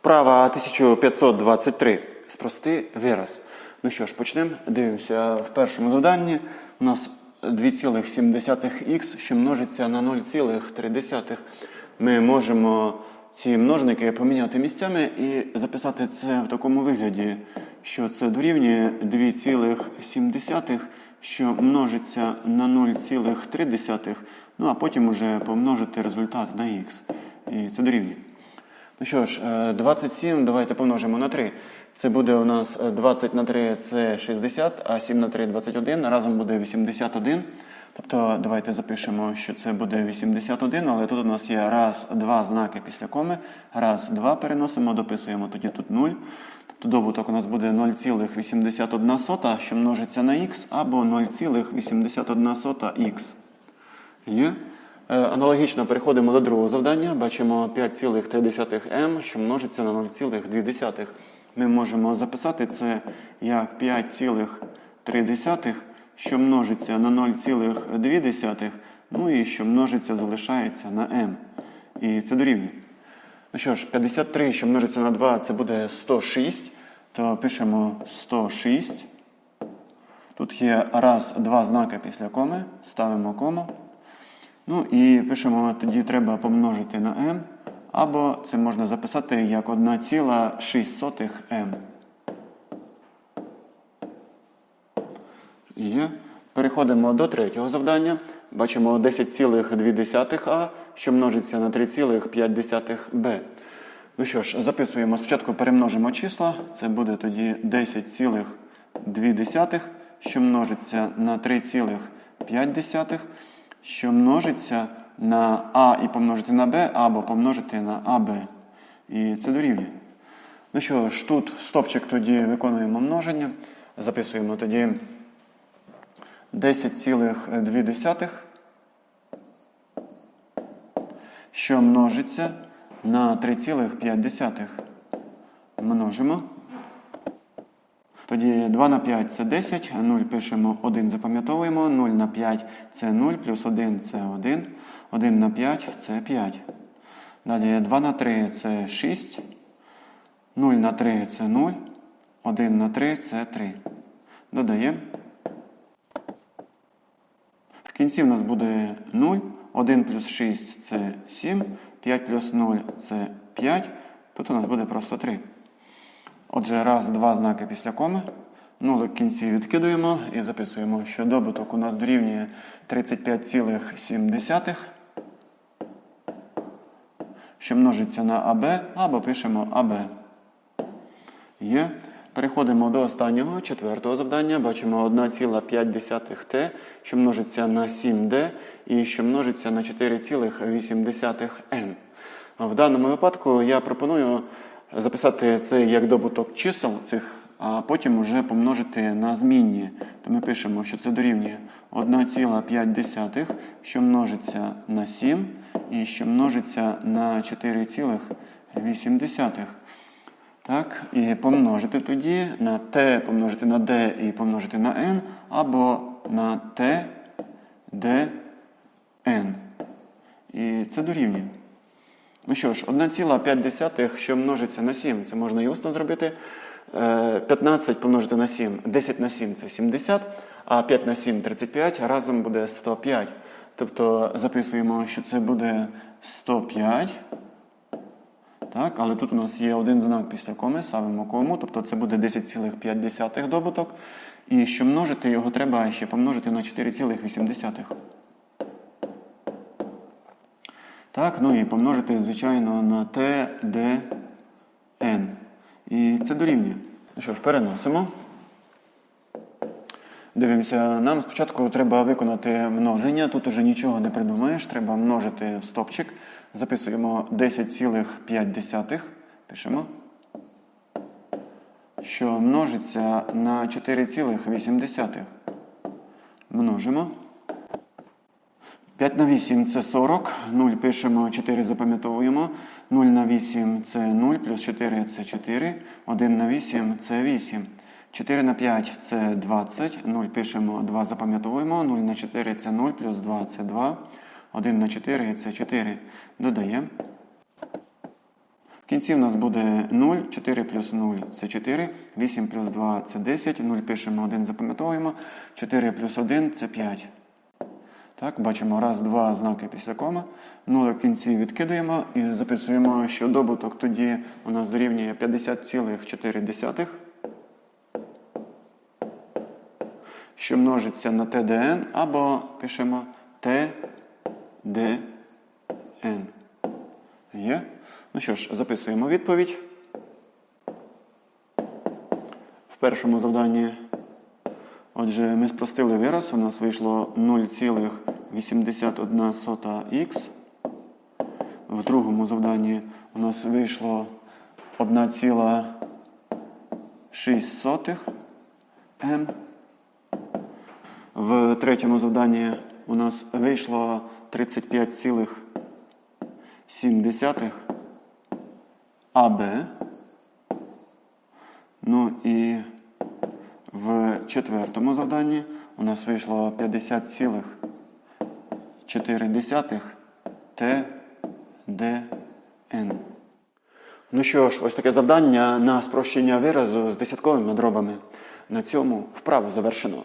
Вправа 1523. Спрости вираз. Ну що ж, почнемо. Дивимося в першому завданні. У нас 2,7х, що множиться на 0,3. Ми можемо ці множники поміняти місцями і записати це в такому вигляді, що це дорівнює 2,7, що множиться на 0,3, ну а потім уже помножити результат на х. І це дорівнює. Ну що ж, е, 27 давайте помножимо на 3. Це буде у нас е, 20 на 3 це 60, а 7 на 3 21. Разом буде 81. Тобто давайте запишемо, що це буде 81, але тут у нас є раз, два знаки після коми. Раз, два переносимо, дописуємо тоді тут 0. Тобто добуток у нас буде 0,81, що множиться на х, або 0,81х. Є. Е, Аналогічно переходимо до другого завдання. Бачимо 5,3m, що множиться на 0,2. Ми можемо записати це як 5,3, що множиться на 0,2, ну і що множиться залишається на m. І це дорівнює. Ну що ж, 53, що множиться на 2, це буде 106. То пишемо 106. Тут є раз, два знаки після коми. Ставимо кому. Ну і пишемо, тоді треба помножити на m, або це можна записати як 1,6 m. Є. Переходимо до третього завдання. Бачимо 10,2а, що множиться на 3,5b. Ну що ж, записуємо. Спочатку перемножимо числа. Це буде тоді 10,2, що множиться на 3,5 що множиться на А і помножити на Б, або помножити на АБ. І це дорівнює. Ну що ж, тут стопчик тоді виконуємо множення. Записуємо тоді 10,2, що множиться на 3,5. Множимо. Тоді 2 на 5 це 10, 0 пишемо 1, запам'ятовуємо, 0 на 5 це 0, плюс 1 це 1, 1 на 5 це 5. Далі 2 на 3 це 6, 0 на 3 це 0, 1 на 3 це 3. Додаємо. В кінці в нас буде 0, 1 плюс 6 це 7, 5 плюс 0 це 5. Тут у нас буде просто 3. Отже, раз, два знаки після коми. Ну, в кінці відкидуємо і записуємо, що добуток у нас дорівнює 35,7, що множиться на АБ, або пишемо АБ. Є. Переходимо до останнього, четвертого завдання. Бачимо 1,5t, що множиться на 7d і що множиться на 4,8n. В даному випадку я пропоную записати це як добуток чисел цих, а потім вже помножити на змінні. То ми пишемо, що це дорівнює 1,5, що множиться на 7 і що множиться на 4,8. Так, і помножити тоді на t, помножити на d і помножити на n, або на t, d, n. І це дорівнює. Ну що ж, 1,5, що множиться на 7, це можна і усно зробити. Е, 15 помножити на 7, 10 на 7 це 70, а 5 на 7 35, разом буде 105. Тобто записуємо, що це буде 105. Так, але тут у нас є один знак після коми, ставимо кому, тобто це буде 10,5 добуток. І щоб множити його, треба ще помножити на 4,8. Так, ну і помножити, звичайно, на t, d, n. І це дорівнює. Ну що ж, переносимо. Дивимося, нам спочатку треба виконати множення. Тут уже нічого не придумаєш, треба множити в стопчик. Записуємо 10,5. Пишемо. Що множиться на 4,8. Множимо. 5 на 8 це 40, 0 пишемо, 4 запам'ятовуємо. 0 на 8 це 0, плюс 4 це 4, 1 на 8 це 8. 4 на 5 це 20, 0 пишемо, 2 запам'ятовуємо, 0 на 4 це 0, плюс 2 це 2, 1 на 4 це 4. Додаємо. В кінці в нас буде 0, 4 плюс 0 це 4, 8 плюс 2 це 10, 0 пишемо, 1 запам'ятовуємо, 4 плюс 1 це 5. Так, бачимо раз, два знаки після кома. Нуль в кінці відкидуємо і записуємо, що добуток тоді у нас дорівнює 50,4, що множиться на ТДН, або пишемо ТДН. Є? Ну що ж, записуємо відповідь. В першому завданні Отже, ми спростили вираз, у нас вийшло 0,81х. В другому завданні у нас вийшло 1,6 м. В третьому завданні у нас вийшло 35,7 АБ. Ну і в четвертому завданні у нас вийшло 50,4 ТДН. Ну що ж, ось таке завдання на спрощення виразу з десятковими дробами. На цьому вправу завершено.